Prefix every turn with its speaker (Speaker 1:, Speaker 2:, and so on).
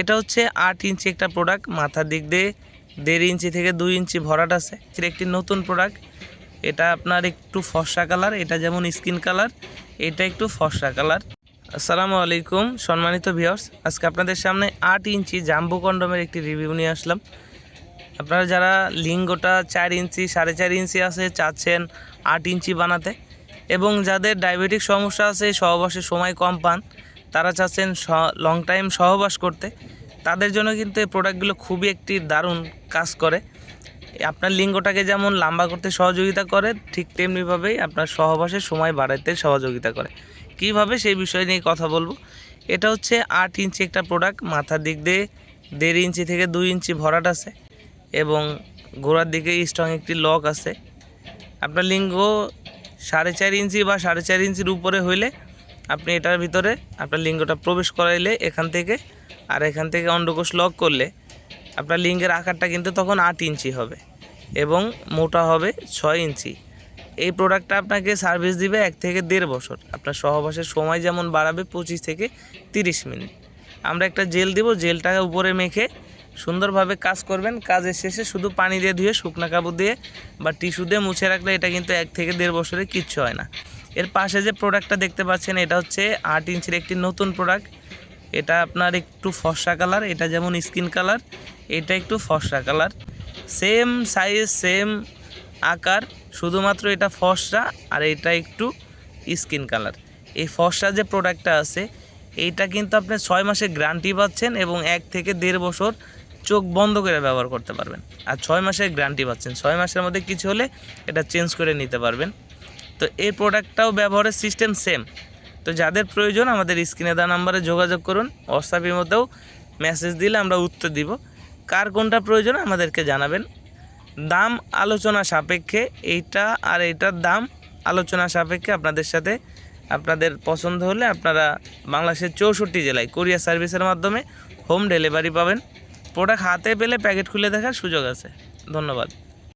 Speaker 1: এটা হচ্ছে আট ইঞ্চি একটা প্রোডাক্ট মাথার দিক দিয়ে দেড় ইঞ্চি থেকে দুই ইঞ্চি ভরাট আছে। এর একটি নতুন প্রোডাক্ট এটা আপনার একটু ফর্সা কালার এটা যেমন স্কিন কালার এটা একটু ফর্সা কালার আসসালামু আলাইকুম, সম্মানিত ভিউয়ার্স আজকে আপনাদের সামনে আট ইঞ্চি জাম্বু কন্ডমের একটি রিভিউ নিয়ে আসলাম। আপনারা যারা লিঙ্গটা চার ইঞ্চি, সাড়ে চার ইঞ্চি আছে, চাচ্ছেন আট ইঞ্চি বানাতে, এবং যাদের ডায়াবেটিক সমস্যা আছে সহবাসের সময় কম পান তারা চাচ্ছেন লং টাইম সহবাস করতে। তাদের জন্য কিন্তু এই প্রোডাক্টগুলো খুবই একটি দারুণ কাজ করে। আপনার লিঙ্গটাকে যেমন লম্বা করতে সহযোগিতা করে, ঠিক তেমনিভাবেই আপনার সহবাসের সময় বাড়াতে সহযোগিতা করে। কীভাবে সেই বিষয় নিয়ে কথা বলব? এটা হচ্ছে আট ইঞ্চি একটা প্রোডাক্ট মাথার দিক দিয়ে দেড় ইঞ্চি থেকে দুই ইঞ্চি ভরাট আছে এবং গোড়ার দিকে স্ট্রং একটি লক আছে। আপনার লিঙ্গ সাড়ে চার ইঞ্চি বা সাড়ে চার ইঞ্চির উপরে হইলে আপনি এটার ভিতরে আপনার লিঙ্গটা প্রবেশ করাইলে এখান থেকে আর এখান থেকে অন্ডকোষ লক করলে আপনার লিঙ্গের আকারটা কিন্তু তখন আট ইঞ্চি হবে এবং মোটা হবে ছয় ইঞ্চি। এই প্রোডাক্টটা আপনাকে সার্ভিস দিবে এক থেকে দেড় বছর। আপনার সহবাসের সময় যেমন বাড়াবে পঁচিশ থেকে তিরিশ মিনিট। আমরা একটা জেল দিব জেলটাকে উপরে মেখে সুন্দরভাবে কাজ করবেন। কাজের শেষে শুধু পানি দিয়ে ধুয়ে শুকনা কাপড় দিয়ে বা টিস্যু দিয়ে মুছে রাখলে এটা কিন্তু এক থেকে দেড় বছরে কিচ্ছু হয় না। এর পাশে যে প্রোডাক্টটা দেখতে পাচ্ছেন, এটা হচ্ছে আট ইঞ্চির একটি নতুন প্রোডাক্ট এটা আপনার একটু ফর্সা কালার এটা যেমন স্কিন কালার এটা একটু ফর্সা কালার সেম সাইজ সেম আকার, শুধুমাত্র এটা ফর্সা আর এটা একটু স্কিন কালার এই ফর্সা যে প্রোডাক্টটা আছে, এইটা কিন্তু আপনি ছয় মাসের গ্যারান্টি পাচ্ছেন এবং এক থেকে দেড় বছর চোখ বন্ধ করে ব্যবহার করতে পারবেন। আর ছয় মাসের গ্যারান্টি পাচ্ছেন। ছয় মাসের মধ্যে কিছু হলে এটা চেঞ্জ করে নিতে পারবেন। তো এই প্রোডাক্টটাও ব্যবহারের সিস্টেম সেম তো যাদের প্রয়োজন, আমাদের স্ক্রিনে দেওয়া নাম্বারে যোগাযোগ করুন। হোয়াটসঅ্যাপের মধ্যেও মেসেজ দিলে আমরা উত্তর দিব। কার কোনটা প্রয়োজন, আমাদেরকে জানাবেন। দাম আলোচনা সাপেক্ষে, এইটা আর এইটার দাম আলোচনা সাপেক্ষে আপনাদের সাথে। আপনাদের পছন্দ হলে আপনারা বাংলাদেশের চৌষট্টি জেলায় কোরিয়ার সার্ভিসের মাধ্যমে হোম ডেলিভারি পাবেন। প্রোডাক্ট হাতে পেলে প্যাকেট খুলে দেখার সুযোগ আছে। ধন্যবাদ।